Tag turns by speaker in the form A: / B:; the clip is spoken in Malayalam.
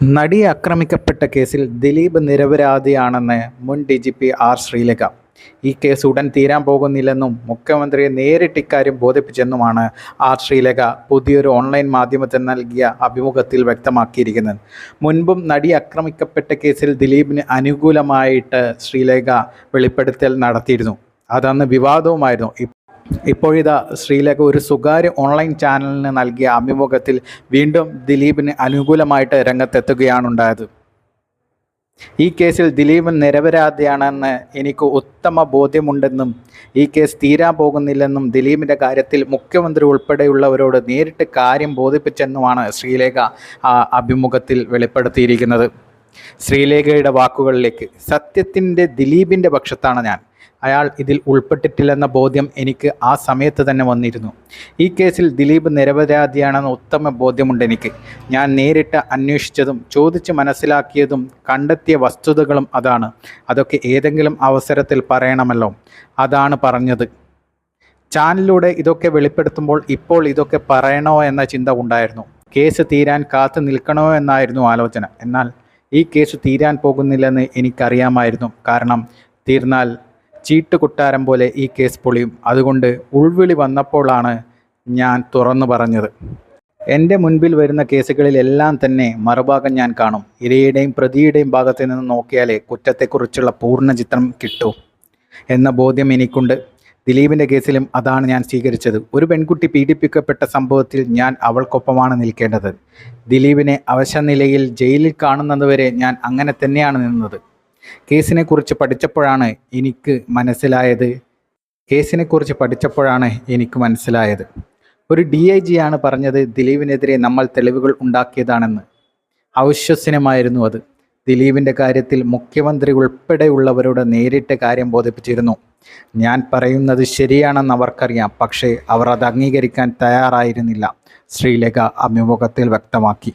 A: നടി ആക്രമിക്കപ്പെട്ട കേസിൽ ദിലീപ് നിരപരാധിയാണെന്ന് മുൻ D G P R Sreelekha. ഈ കേസ് ഉടൻ തീരാൻ പോകുന്നില്ലെന്നും മുഖ്യമന്ത്രിയെ നേരിട്ട് ഇക്കാര്യം ബോധിപ്പിച്ചെന്നുമാണ് ആർ ശ്രീലേഖ പുതിയൊരു ഓൺലൈൻ മാധ്യമത്തിന് നൽകിയ അഭിമുഖത്തിൽ വ്യക്തമാക്കിയിരിക്കുന്നത്. മുൻപും നടി ആക്രമിക്കപ്പെട്ട കേസിൽ ദിലീപിന് അനുകൂലമായിട്ട് ശ്രീലേഖ വെളിപ്പെടുത്തൽ നടത്തിയിരുന്നു. അതന്ന് വിവാദവുമായിരുന്നു. ഇപ്പോഴിതാ ശ്രീലേഖ ഒരു സ്വകാര്യ ഓൺലൈൻ ചാനലിന് നൽകിയ അഭിമുഖത്തിൽ വീണ്ടും ദിലീപിന് അനുകൂലമായിട്ട് രംഗത്തെത്തുകയാണുണ്ടായത്. ഈ കേസിൽ ദിലീപൻ നിരപരാധിയാണെന്ന് എനിക്ക് ഉത്തമ ബോധ്യമുണ്ടെന്നും ഈ കേസ് തീരാൻ പോകുന്നില്ലെന്നും ദിലീപിന്റെ കാര്യത്തിൽ മുഖ്യമന്ത്രി ഉൾപ്പെടെയുള്ളവരോട് നേരിട്ട് കാര്യം ബോധിപ്പിച്ചെന്നുമാണ് ശ്രീലേഖ ആ അഭിമുഖത്തിൽ വെളിപ്പെടുത്തിയിരിക്കുന്നത്. ശ്രീലേഖയുടെ വാക്കുകളിലേക്ക് സത്യത്തിന്റെ ദിലീപിന്റെ പക്ഷത്താണ് ഞാൻ. അയാൾ ഇതിൽ ഉൾപ്പെട്ടിട്ടില്ലെന്ന ബോധ്യം എനിക്ക് ആ സമയത്ത് തന്നെ വന്നിരുന്നു. ഈ കേസിൽ ദിലീപ് നിരപരാധിയാണെന്ന ഉത്തമ ബോധ്യമുണ്ട് എനിക്ക്. ഞാൻ നേരിട്ട് അന്വേഷിച്ചതും ചോദിച്ച് മനസ്സിലാക്കിയതും കണ്ടെത്തിയ വസ്തുതകളും അതാണ്. അതൊക്കെ ഏതെങ്കിലും അവസരത്തിൽ പറയണമല്ലോ. അതാണ് പറഞ്ഞത്. ചാനലിലൂടെ ഇതൊക്കെ വെളിപ്പെടുത്തുമ്പോൾ ഇപ്പോൾ ഇതൊക്കെ പറയണോ എന്ന ചിന്ത ഉണ്ടായിരുന്നു. കേസ് തീരാൻ കാത്തു നിൽക്കണോ എന്നായിരുന്നു ആലോചന. എന്നാൽ ഈ കേസ് തീരാൻ പോകുന്നില്ലെന്ന് എനിക്കറിയാമായിരുന്നു. കാരണം തീർന്നാൽ ചീട്ട് കുട്ടാരം പോലെ ഈ കേസ് പൊളിയും. അതുകൊണ്ട് ഉൾവിളി വന്നപ്പോഴാണ് ഞാൻ തുറന്നു പറഞ്ഞത്. എന്റെ മുൻപിൽ വരുന്ന കേസുകളിലെല്ലാം തന്നെ മറുഭാഗം ഞാൻ കാണും. ഇരയുടെയും പ്രതിയുടെയും ഭാഗത്ത് നിന്ന് നോക്കിയാലേ കുറ്റത്തെക്കുറിച്ചുള്ള പൂർണ ചിത്രം കിട്ടൂ എന്ന ബോധ്യം എനിക്കുണ്ട്. ദിലീപിന്റെ കേസിലും അതാണ് ഞാൻ സ്വീകരിച്ചത്. ഒരു പെൺകുട്ടി പീഡിപ്പിക്കപ്പെട്ട സംഭവത്തിൽ ഞാൻ അവൾക്കൊപ്പമാണ് നിൽക്കേണ്ടത്. ദിലീപിനെ അവശനിലയിൽ ജയിലിൽ കാണുന്നതുവരെ ഞാൻ അങ്ങനെ തന്നെയാണ് നിന്നത്. കേസിനെക്കുറിച്ച് പഠിച്ചപ്പോഴാണ് എനിക്ക് മനസ്സിലായത്. കേസിനെക്കുറിച്ച് പഠിച്ചപ്പോഴാണ് എനിക്ക് മനസ്സിലായത്. ഒരു ഡി ഐ ജിയാണ് പറഞ്ഞത് ദിലീപിനെതിരെ നമ്മൾ തെളിവുകൾ ഉണ്ടാക്കിയതാണെന്ന്. അവിശ്വസനീയമായിരുന്നു അത്. ദിലീപിന്റെ കാര്യത്തിൽ മുഖ്യമന്ത്രി ഉൾപ്പെടെയുള്ളവരോട് നേരിട്ട് കാര്യം ബോധിപ്പിച്ചിരുന്നു. ഞാൻ പറയുന്നത് ശരിയാണെന്ന് അവർക്കറിയാം പക്ഷേ അവർ അത് അംഗീകരിക്കാൻ തയ്യാറായിരുന്നില്ല ശ്രീലേഖ അഭിമുഖത്തിൽ വ്യക്തമാക്കി.